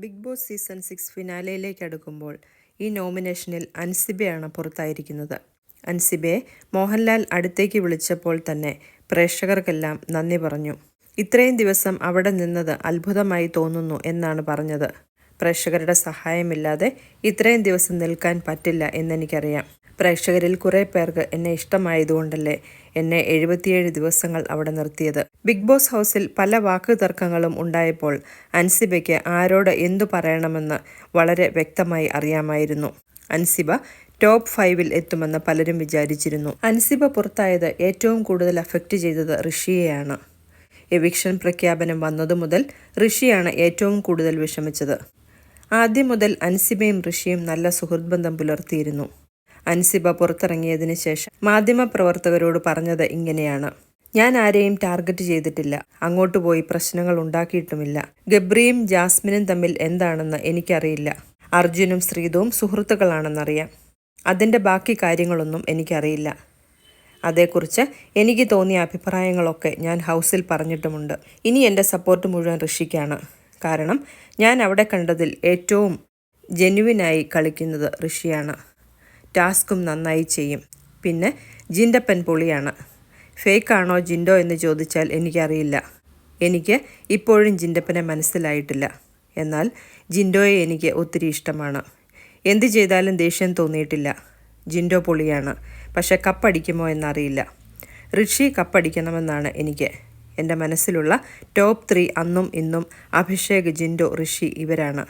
Big Boss season six ഫിനാലയിലേക്ക് അടുക്കുമ്പോൾ ഈ നോമിനേഷനിൽ അൻസിബയാണ് പുറത്തായിരിക്കുന്നത്. അൻസിബയെ മോഹൻലാൽ അടുത്തേക്ക് വിളിച്ചപ്പോൾ തന്നെ പ്രേക്ഷകർക്കെല്ലാം നന്ദി പറഞ്ഞു. ഇത്രയും ദിവസം അവിടെ നിന്നത് അത്ഭുതമായി തോന്നുന്നു എന്നാണ് പറഞ്ഞത്. പ്രേക്ഷകരുടെ സഹായമില്ലാതെ ഇത്രയും ദിവസം നിൽക്കാൻ പറ്റില്ല എന്നെനിക്കറിയാം. പ്രേക്ഷകരിൽ കുറേ പേർക്ക് എന്നെ ഇഷ്ടമായതുകൊണ്ടല്ലേ എന്നെ എഴുപത്തിയേഴ് ദിവസങ്ങൾ അവിടെ നിർത്തിയത്. ബിഗ് ബോസ് ഹൗസിൽ പല വാക്ക് തർക്കങ്ങളും ഉണ്ടായപ്പോൾ അൻസിബയ്ക്ക് ആരോട് എന്തു പറയണമെന്ന് വളരെ വ്യക്തമായി അറിയാമായിരുന്നു. അൻസിബ ടോപ്പ് ഫൈവിൽ എത്തുമെന്ന് പലരും വിചാരിച്ചിരുന്നു. അൻസിബ പുറത്തായത് ഏറ്റവും കൂടുതൽ അഫക്റ്റ് ചെയ്തത് ഋഷിയെയാണ്. എവിക്ഷൻ പ്രഖ്യാപനം വന്നതു മുതൽ ഋഷിയാണ് ഏറ്റവും കൂടുതൽ വിഷമിച്ചത്. ആദ്യം മുതൽ അൻസിബയും ഋഷിയും നല്ല സുഹൃത് ബന്ധം പുലർത്തിയിരുന്നു. അൻസിബ പുറത്തിറങ്ങിയതിനു ശേഷം മാധ്യമപ്രവർത്തകരോട് പറഞ്ഞത് ഇങ്ങനെയാണ്. ഞാൻ ആരെയും ടാർഗറ്റ് ചെയ്തിട്ടില്ല. അങ്ങോട്ട് പോയി പ്രശ്നങ്ങൾ ഉണ്ടാക്കിയിട്ടുമില്ല. ഗബ്രിയും ജാസ്മിനും തമ്മിൽ എന്താണെന്ന് എനിക്കറിയില്ല. അർജുനും ശ്രീതവും സുഹൃത്തുക്കളാണെന്നറിയാം. അതിന്റെ ബാക്കി കാര്യങ്ങളൊന്നും എനിക്കറിയില്ല. അതേക്കുറിച്ച് എനിക്ക് തോന്നിയ അഭിപ്രായങ്ങളൊക്കെ ഞാൻ ഹൗസിൽ പറഞ്ഞിട്ടുമുണ്ട്. ഇനി എന്റെ സപ്പോർട്ട് മുഴുവൻ ഋഷിക്കാണ്. കാരണം ഞാൻ അവിടെ കണ്ടതിൽ ഏറ്റവും ജെനുവിനായി കളിക്കുന്നത് ഋഷിയാണ്. ടാസ്കും നന്നായി ചെയ്യും. പിന്നെ ജിന്റപ്പൻ പൊളിയാണ്. ഫേക്കാണോ ജിൻഡോ എന്ന് ചോദിച്ചാൽ എനിക്കറിയില്ല. എനിക്ക് ഇപ്പോഴും ജിന്റപ്പനെ മനസ്സിലായിട്ടില്ല. എന്നാൽ ജിൻഡോയെ എനിക്ക് ഒത്തിരി ഇഷ്ടമാണ്. എന്ത് ചെയ്താലും ദേഷ്യം തോന്നിയിട്ടില്ല. ജിൻഡോ പൊളിയാണ്. പക്ഷെ കപ്പടിക്കുമോ എന്നറിയില്ല. ഋഷി കപ്പടിക്കണമെന്നാണ് എനിക്ക് എന്റെ മനസ്സിലുള്ള ടോപ്പ് ത്രീ അന്നും ഇന്നും അഭിഷേക് ജിൻഡോ ഋഷി ഇവരാണ്.